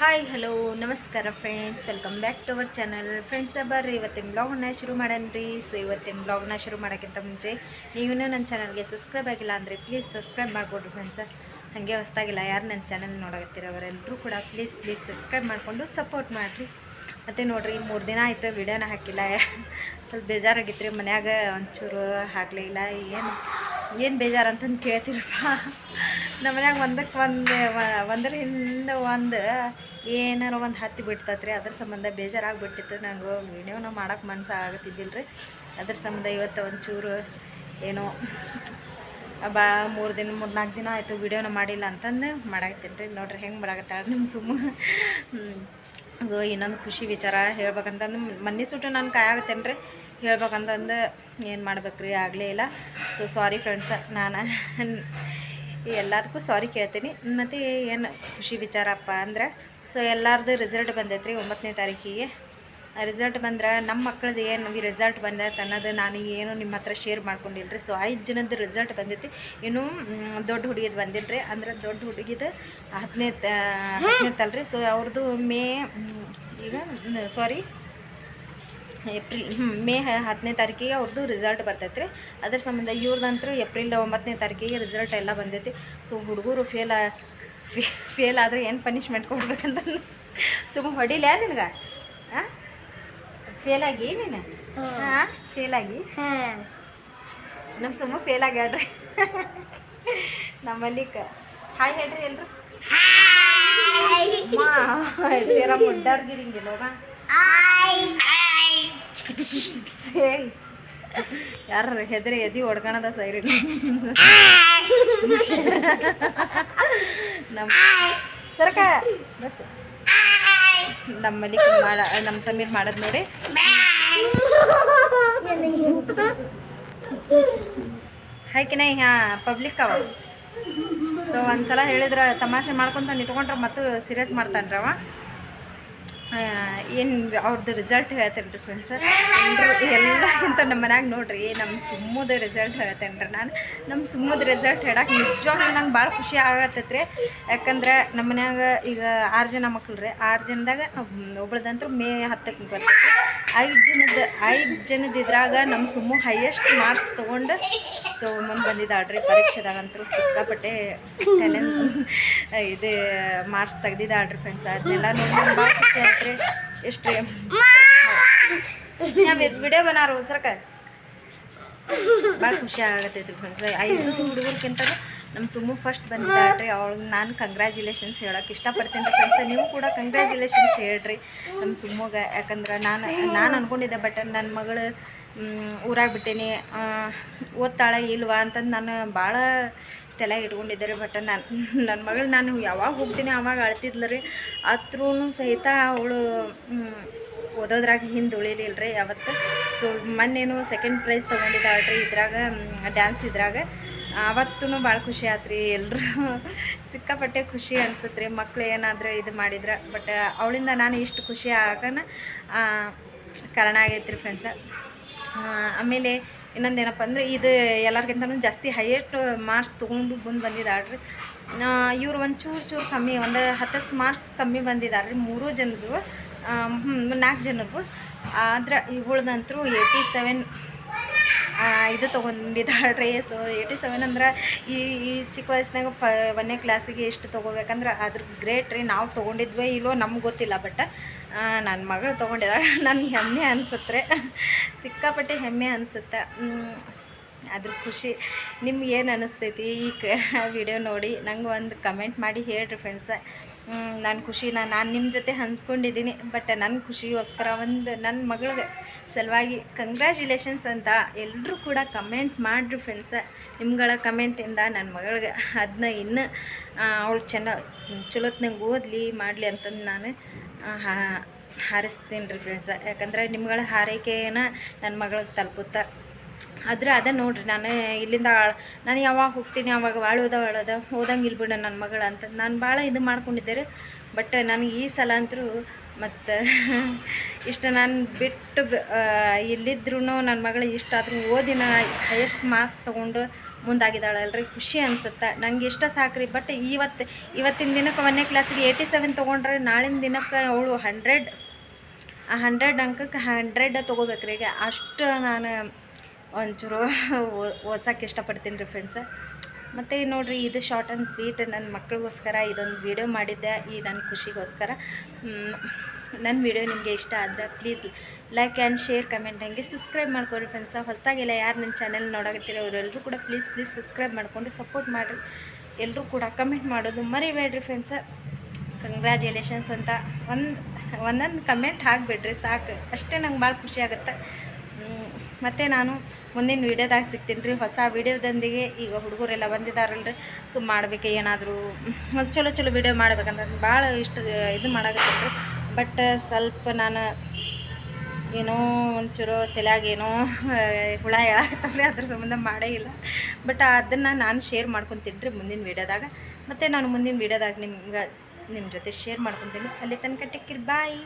Hi hello ನಮಸ್ಕಾರ friends welcome back to our channel friends ಬರ್ರಿ, ಇವತ್ತಿನ ಬ್ಲಾಗ್ನ ಶುರು ಮಾಡನ್ರಿ. ಸೊ ಇವತ್ತಿನ ಬ್ಲಾಗ್ನ ಶುರು ಮಾಡೋಕ್ಕಿಂತ ಮುಂಚೆ ನೀವು ನನ್ನ ಚಾನಲ್ಗೆ ಸಬ್ಸ್ಕ್ರೈಬ್ ಆಗಿಲ್ಲ ಅಂದರೆ ಪ್ಲೀಸ್ ಸಬ್ಸ್ಕ್ರೈಬ್ ಮಾಡಿಕೊಡ್ರಿ ಫ್ರೆಂಡ್ಸ್ ಹಾಗೆ ಹೊಸ್ದಾಗಿಲ್ಲ ಯಾರು ನನ್ನ ಚಾನಲ್ ನೋಡಕತ್ತೀರ ಅವರೆಲ್ಲರೂ ಕೂಡ ಪ್ಲೀಸ್ ಪ್ಲೀಸ್ ಸಬ್ಸ್ಕ್ರೈಬ್ ಮಾಡಿಕೊಂಡು ಸಪೋರ್ಟ್ ಮಾಡಿರಿ. ಮತ್ತು ನೋಡಿರಿ, ಮೂರು ದಿನ ಆಯಿತು ವಿಡಿಯೋನ ಹಾಕಿಲ್ಲ. ಸ್ವಲ್ಪ ಬೇಜಾರಾಗಿತ್ತು ರೀ ಮನ್ಯಾಗ ಒಂಚೂರು ಹಾಕಲೇ ಇಲ್ಲ. ಏನು ಏನು ಬೇಜಾರು ಅಂತಂದು ಕೇಳ್ತೀರಪ್ಪ? ನಮ್ಮ ಮನ್ಯಾಗ ಒಂದಕ್ಕೆ ಒಂದು, ಒಂದರ ಹಿಂದೆ ಒಂದು ಏನಾರ ಒಂದು ಹತ್ತಿ ಬಿಡ್ತೈತೆ ರೀ ಅದ್ರ ಸಂಬಂಧ ಬೇಜಾರಾಗ್ಬಿಟ್ಟಿತ್ತು. ನಂಗೆ ವೀಡಿಯೋನ ಮಾಡೋಕೆ ಮನಸ್ಸು ಆಗತ್ತಿದ್ದಿಲ್ಲ ರೀ ಅದ್ರ ಸಂಬಂಧ ಇವತ್ತು ಒಂಚೂರು ಏನೋ ಬಾ, ಮೂರು ದಿನ, ಮೂರು ನಾಲ್ಕು ದಿನ ಆಯಿತು ವೀಡಿಯೋನ ಮಾಡಿಲ್ಲ ಅಂತಂದು ಮಾಡಾಕತ್ತೀನಿ ರೀ. ನೋಡ್ರಿ ಹೆಂಗೆ ಮಾಡಾಕತ್ತಾಳೆ ನಮ್ಮ ಸುಮ್ಮ ಸೊ ಇನ್ನೊಂದು ಖುಷಿ ವಿಚಾರ ಹೇಳ್ಬೇಕಂತಂದು ಮನ್ನಿ ಸುಟ್ಟು ನಾನು ಕಾಯಾಗತ್ತೇನೆ ರೀ ಹೇಳ್ಬೇಕಂತಂದು ಏನು ಮಾಡ್ಬೇಕು ರೀ ಆಗಲೇ ಇಲ್ಲ. ಸೊ ಸಾರಿ ಫ್ರೆಂಡ್ಸ ನಾನು ಎಲ್ಲದಕ್ಕೂ ಸಾರಿ ಕೇಳ್ತೀನಿ. ಮತ್ತು ಏನು ಖುಷಿ ವಿಚಾರಪ್ಪ ಅಂದ್ರೆ ಸೊ ಎಲ್ಲರದ್ದು ರಿಸಲ್ಟ್ ಬಂದೈತೆ ರೀ ಒಂಬತ್ತನೇ ತಾರೀಕಿಗೆ. ರಿಸಲ್ಟ್ ಬಂದ್ರೆ ನಮ್ಮ ಮಕ್ಕಳದ್ದು ಏನು ಈ ರಿಸಲ್ಟ್ ಬಂದೈತೆ ಅನ್ನೋದು ನಾನು ಏನು ನಿಮ್ಮ ಹತ್ರ ಶೇರ್ ಮಾಡ್ಕೊಂಡಿಲ್ಲ ರೀ ಸೊ ಐದು ಜನದ ರಿಸಲ್ಟ್ ಬಂದೈತಿ. ಇನ್ನೂ ದೊಡ್ಡ ಹುಡುಗಿದು ಬಂದಿಲ್ಲ ರೀ ಅಂದ್ರೆ ದೊಡ್ಡ ಹುಡುಗಿದು ಹತ್ತನೇ ಹತ್ತನೇ ತಲ್ರಿ ಸೊ ಅವ್ರದ್ದು ಮೇ ಈಗ ಸಾರಿ ಏಪ್ರಿಲ್ ಮೇ ಹತ್ತನೇ ತಾರೀಕಿಗೆ ಅವ್ರದ್ದು ರಿಸಲ್ಟ್ ಬರ್ತೈತೆ ರೀ ಅದ್ರ ಸಂಬಂಧ ಇವ್ರದ್ದಂತೂ ಏಪ್ರಿಲ್ ಒಂಬತ್ತನೇ ತಾರೀಕಿಗೆ ರಿಸಲ್ಟ್ ಎಲ್ಲ ಬಂದೈತಿ. ಸೊ ಹುಡುಗರು ಫೇಲ್ ಫೇಲ್ ಆದರೆ ಏನು ಪನಿಷ್ಮೆಂಟ್ ಕೊಡ್ಬೇಕಂತ? ಸುಮ್ಮ ಹೊಡಿಲ್ಲ ನಿನಗೆ? ಹಾಂ ಫೇಲ್ ಆಗಿ ನೀನು ಹಾಂ. ಫೇಲ್ ಆಗಿ? ನಮ್ಮ ಸುಮ್ಮ ಫೇಲ್ ಆಗ್ಯಾಡ್ರಿ ನಮ್ಮಲ್ಲಿ ಕ ಹಾಯ್ ಹೇಳ್ರಿ ಎಲ್ರು. ತೀರ ಮುಡ್ಡಾರ್ಗಿರಿಂಗಿಲ್ಲ ಸೇಯ್ ಯಾರ ಹೆದರಿ ಎದಿ ಒಡ್ಕಣದ ಸೈರಿ. ನಮ್ಮ ಸರ್ಕ ಬಸ್. ನಮ್ಮ ಮಲಿಕ್ ಮಾಡ ನಮ್ಮ ಸಮೀರ್ ಮಾಡೋದು ನೋಡಿ. ಹಾಕಿನ ಹಾ ಪಬ್ಲಿಕ್ ಅವ. ಸೊ ಒಂದ್ಸಲ ಹೇಳಿದ್ರೆ ತಮಾಷೆ ಮಾಡ್ಕೊತ ನಿಂತ್ಕೊಂಡ್ರೆ ಮತ್ತು ಸೀರಿಯಸ್ ಮಾಡ್ತಾನ್ರವ. ಏನು ಅವ್ರದ್ದು ರಿಸಲ್ಟ್ ಹೇಳ್ತೇನೆ ರೀ ಫ್ರೆಂಡ್ಸ್ ಎಲ್ಲರೂ ಎಲ್ಲಕ್ಕಿಂತ ನಮ್ಮ ಮನ್ಯಾಗ ನೋಡ್ರಿ ನಮ್ಮ ಸುಮ್ಮದ ರಿಸಲ್ಟ್ ಹೇಳ್ತೇನೆ ರೀ ನಾನು. ನಮ್ಮ ಸುಮ್ಮದ ರಿಸಲ್ಟ್ ಹೇಳಕ್ಕೆ ನಿಜವಾಗ್ಲೂ ನಂಗೆ ಭಾಳ ಖುಷಿ ಆಗತ್ತೈತೆ ರೀ ಯಾಕಂದ್ರೆ ನಮ್ಮ ಮನ್ಯಾಗ ಈಗ ಆರು ಜನ ಮಕ್ಕಳು ರೀ, ಆರು ಜನದಾಗ ಒಬ್ಳದಂತೂ ಮೇ ಹತ್ತಕ್ಕೆ ಬರ್ತೈತಿ ಐದು ಜನದ ಐದು ಜನದ ಇದ್ರಾಗ ನಮ್ಮ ಸುಮ್ಮು ಹೈಯೆಸ್ಟ್ ಮಾರ್ಕ್ಸ್ ತೊಗೊಂಡು ಸೊ ಮುಂದೆ ಬಂದಿದ್ದಾಳ್ರಿ ಪರೀಕ್ಷೆದಾಗಂತೂ ಸಿಕ್ಕಾಪಟ್ಟೆ ಟ್ಯಾಲೆಂಟ್ ಇದು ಮಾರ್ಕ್ಸ್ ತೆಗ್ದಿದ್ದಾಳ್ರಿ ಫ್ರೆಂಡ್ಸ್ ಅದನ್ನೆಲ್ಲ ನೋಡಿ ಭಾಳ ಖುಷಿ ಎಷ್ಟು ನಾವು ಎಷ್ಟು ವಿಡಿಯೋ ಬನ್ನಾರು ಸರ್ಕ ಭಾಳ ಖುಷಿ ಆಗತ್ತೈತಿ ಫ್ರೆಂಡ್ಸ್ ಐದು ಹುಡುಗರ್ಕಿಂತ ನಮ್ಮ ಸುಮ್ಮು ಫಸ್ಟ್ ಬಂದಿದ್ದಾಳ್ರಿ. ಅವಳಿಗೆ ನಾನು ಕಂಗ್ರ್ಯಾಚುಲೇಷನ್ಸ್ ಹೇಳೋಕೆ ಇಷ್ಟಪಡ್ತೀನಿ ರೀ ಫ್ರೆಂಡ್ಸ್ ನೀವು ಕೂಡ ಕಂಗ್ರ್ಯಾಚುಲೇಷನ್ಸ್ ಹೇಳ್ರಿ ನಮ್ಮ ಸುಮ್ಮಗೆ ಯಾಕಂದ್ರೆ ನಾನು ನಾನು ಅಂದ್ಕೊಂಡಿದ್ದೆ ಬಟ್ ನನ್ನ ಮಗಳು ಊರಾಗ ಬಿಟ್ಟೀನಿ ಓದ್ತಾಳೆ ಇಲ್ವಾ ಅಂತಂದು ನಾನು ಭಾಳ ತಲೆ ಇಟ್ಕೊಂಡಿದ್ದೆ ರೀ ಬಟ್ ನಾನು ನನ್ನ ಮಗಳು ನಾನು ಯಾವಾಗ ಹೋಗ್ತೀನಿ ಆವಾಗ ಅಳ್ತಿದ್ಲು ರೀ. ಅತ್ರೂ ಸಹಿತ ಅವಳು ಓದೋದ್ರಾಗ ಹಿಂದೆ ಉಳಿಲಿಲ್ಲ ರೀ ಯಾವತ್ತು. ಸೊ ಮೊನ್ನೇನು ಸೆಕೆಂಡ್ ಪ್ರೈಸ್ ತೊಗೊಂಡಿದ್ದಾಳ್ರಿ ಇದ್ರಾಗ ಡ್ಯಾನ್ಸ್ ಇದ್ರಾಗ. ಅವತ್ತೂ ಭಾಳ ಖುಷಿ ಆಯ್ತು ಎಲ್ಲರೂ ಸಿಕ್ಕಾಪಟ್ಟೆ ಖುಷಿ ಅನ್ಸುತ್ತೆ ರೀ ಮಕ್ಳು ಏನಾದರೂ ಇದು ಮಾಡಿದ್ರೆ ಬಟ್ ಅವಳಿಂದ ನಾನು ಇಷ್ಟು ಖುಷಿ ಆಗನ ಕಾರಣ ಆಗೈತೆ ರೀ ಫ್ರೆಂಡ್ಸ ಆಮೇಲೆ ಇನ್ನೊಂದು ಏನಪ್ಪ ಅಂದರೆ ಇದು ಎಲ್ಲರಿಗಿಂತನೂ ಜಾಸ್ತಿ ಹೈಯೆಸ್ಟ್ ಮಾರ್ಕ್ಸ್ ತೊಗೊಂಡು ಬಂದು ಬಂದಿದ್ದಾಳೆ ರೀ ಇವ್ರು ಒಂದು ಚೂರು ಕಮ್ಮಿ, ಒಂದು ಹತ್ತತ್ತು ಮಾರ್ಕ್ಸ್ ಕಮ್ಮಿ ಬಂದಿದ್ದಾರೆ ಮೂರು ಜನದ್ದು ನಾಲ್ಕು ಜನದ್ದು. ಆದ್ರೆ ಇವಳ್ದಂತರೂ ಏಯ್ಟಿ ಸೆವೆನ್ ಇದು ತೊಗೊಂಡಿದ್ದಾಳೆ ರೀ ಸೊ ಏಯ್ಟಿ ಸೆವೆನ್ ಅಂದ್ರೆ ಈ ಈ ಚಿಕ್ಕ ವಯಸ್ಸಿನಾಗ ಫ, ಒಂದನೇ ಕ್ಲಾಸಿಗೆ ಎಷ್ಟು ತೊಗೋಬೇಕಂದ್ರೆ ಅದ್ರ ಗ್ರೇಟ್ ರೀ. ನಾವು ತೊಗೊಂಡಿದ್ವೇ ಇಲ್ಲೋ ನಮ್ಗೆ ಗೊತ್ತಿಲ್ಲ ಬಟ್ ನನ್ನ ಮಗಳು ತೊಗೊಂಡಿದ್ದಾಳೆ ನನಗೆ ಹೆಮ್ಮೆ ಅನಿಸುತ್ತೆ ಸಿಕ್ಕಾಪಟ್ಟೆ ಹೆಮ್ಮೆ ಅನಿಸುತ್ತೆ. ಅದ್ರ ಖುಷಿ. ನಿಮ್ಗೆ ಏನು ಅನ್ನಿಸ್ತೈತಿ ಈ ಕ ವಿಡಿಯೋ ನೋಡಿ. ನಂಗೆ ಒಂದು ಕಮೆಂಟ್ ಮಾಡಿ ಹೇಳಿರಿ ಫ್ರೆಂಡ್ಸ ನನ್ನ ಖುಷಿನ, ನಾನು ನಿಮ್ಮ ಜೊತೆ ಹಂಚ್ಕೊಂಡಿದ್ದೀನಿ ಬಟ್ ನನ್ನ ಖುಷಿಗೋಸ್ಕರ ಒಂದು ನನ್ನ ಮಗಳಿಗೆ ಸಲುವಾಗಿ ಕಂಗ್ರ್ಯಾಚುಲೇಷನ್ಸ್ ಅಂತ ಎಲ್ಲರೂ ಕೂಡ ಕಮೆಂಟ್ ಮಾಡಿರಿ ಫ್ರೆಂಡ್ಸ ನಿಮ್ಗಳ ಕಮೆಂಟಿಂದ ನನ್ನ ಮಗಳಿಗೆ ಅದನ್ನ ಇನ್ನು ಅವಳು ಚೆನ್ನ, ಚಲೋತ್ನಂಗೆ ಓದಲಿ, ಮಾಡಲಿ ಅಂತಂದು ನಾನು ಹಾರಿಸ್ತೀನಿ ರೀ ಫ್ರೆಂಡ್ಸ ಯಾಕಂದ್ರೆ ನಿಮ್ಗಳ ಹಾರೈಕೆಯನ್ನು ನನ್ನ ಮಗಳಿಗೆ ತಲುಪುತ್ತೆ. ಆದ್ರೆ ಅದ ನೋಡಿರಿ, ನಾನು ಇಲ್ಲಿಂದ ನಾನು ಯಾವಾಗ ಹೋಗ್ತೀನಿ, ಅವಾಗ ಬಾಳೋದ ಬಾಳೋದ ಹೋದಂಗೆ ಬಿಡ ನನ್ನ ಮಗಳು ಅಂತ. ನಾನು ಭಾಳ ಇದು ಮಾಡ್ಕೊಂಡಿದ್ದೆ ರೀ, ಬಟ್ ನನಗೆ ಈ ಸಲ ಅಂತರೂ ಮತ್ತು ಇಷ್ಟು ನಾನು ಬಿಟ್ಟು ಇಲ್ಲಿದ್ರೂ ನನ್ನ ಮಗಳು ಇಷ್ಟಾದರೂ ಓದಿನ ಹೈಯೆಸ್ಟ್ ಮಾರ್ಕ್ಸ್ ತೊಗೊಂಡು ಮುಂದಾಗಿದ್ದಾಳಲ್ರಿ. ಖುಷಿ ಅನಿಸುತ್ತೆ. ನಂಗೆ ಇಷ್ಟ ಸಾಕ್ರಿ, ಬಟ್ ಇವತ್ತು, ಇವತ್ತಿನ ದಿನಕ್ಕೆ ಒಂದನೇ ಕ್ಲಾಸಿಗೆ ಏಯ್ಟಿ ಸೆವೆನ್ ತೊಗೊಂಡ್ರೆ ನಾಳಿನ ದಿನಕ್ಕೆ ಅವಳು ಹಂಡ್ರೆಡ್ ಆ ಹಂಡ್ರೆಡ್ ಅಂಕಕ್ಕೆ ಹಂಡ್ರೆಡ್ ತೊಗೋಬೇಕ್ರಿ ಈಗ. ಅಷ್ಟು ನಾನು ಒಂಚೂರು ಓದ್ಸೋಕೆ ಇಷ್ಟಪಡ್ತೀನಿ ರೀ ಫ್ರೆಂಡ್ಸ್ ಮತ್ತು ನೋಡಿರಿ, ಇದು ಶಾರ್ಟ್ ಆ್ಯಂಡ್ ಸ್ವೀಟ್ ನನ್ನ ಮಕ್ಕಳಿಗೋಸ್ಕರ ಇದೊಂದು ವಿಡಿಯೋ ಮಾಡಿದ್ದೆ. ಈ ನನ್ನ ಖುಷಿಗೋಸ್ಕರ. ನನ್ನ ವಿಡಿಯೋ ನಿಮಗೆ ಇಷ್ಟ ಆದರೆ please like and share comment ಹಂಗೆ ಸಬ್ಸ್ಕ್ರೈಬ್ ಮಾಡ್ಕೊಳ್ರಿ ಫ್ರೆಂಡ್ಸ ಹೊಸದಾಗೆಲ್ಲ ಯಾರು ನನ್ನ ಚಾನೆಲ್ ನೋಡಕತ್ತೀರ ಅವರೆಲ್ಲರೂ ಕೂಡ ಪ್ಲೀಸ್ ಪ್ಲೀಸ್ ಸಬ್ಸ್ಕ್ರೈಬ್ ಮಾಡಿಕೊಂಡು ಸಪೋರ್ಟ್ ಮಾಡಿರಿ. ಎಲ್ಲರೂ ಕೂಡ ಕಮೆಂಟ್ ಮಾಡೋದು ಮರಿಬೇಡ್ರಿ ಫ್ರೆಂಡ್ಸ ಕಂಗ್ರ್ಯಾಚುಲೇಷನ್ಸ್ ಅಂತ ಒಂದು, ಒಂದೊಂದು ಕಮೆಂಟ್ ಹಾಕಿಬಿಡ್ರಿ ಸಾಕು. ಅಷ್ಟೇ ನಂಗೆ ಭಾಳ ಖುಷಿ ಆಗುತ್ತೆ. ಮತ್ತು ನಾನು ಮುಂದಿನ ವೀಡಿಯೋದಾಗ ಸಿಗ್ತೀನಿ ರೀ. ಹೊಸ ವೀಡಿಯೋದೊಂದಿಗೆ ಈಗ ಹುಡುಗರೆಲ್ಲ ಬಂದಿದ್ದಾರಲ್ರಿ ಸೊ, ಮಾಡಬೇಕು ಏನಾದರೂ ಚಲೋ ಚಲೋ ವೀಡಿಯೋ ಮಾಡ್ಬೇಕಂತ ಭಾಳ ಇಷ್ಟ, ಇದು ಮಾಡಾಕತ್ತೀನಿ ಬಟ್ ಸ್ವಲ್ಪ ನಾನು ಏನೋ ಒಂಚೂರು ತಲೆಯಾಗ ಏನೋ ಹುಳ ಹೇಳಾಕತ್ತವ್ರಿ. ಅದ್ರ ಸಂಬಂಧ ಮಾಡೇ ಇಲ್ಲ. ಬಟ್ ಅದನ್ನು ನಾನು ಶೇರ್ ಮಾಡ್ಕೊತೀನಿ ರೀ ಮುಂದಿನ ವೀಡಿಯೋದಾಗ. ಮತ್ತು ನಾನು ಮುಂದಿನ ವೀಡಿಯೋದಾಗ ನಿಮ್ಗೆ ನಿಮ್ಮ ಜೊತೆ ಶೇರ್ ಮಾಡ್ಕೊತೀನಿ. ಅಲ್ಲಿ ತನಕ ಟೆಕ್ಕಿರ್ ಬಾಯ್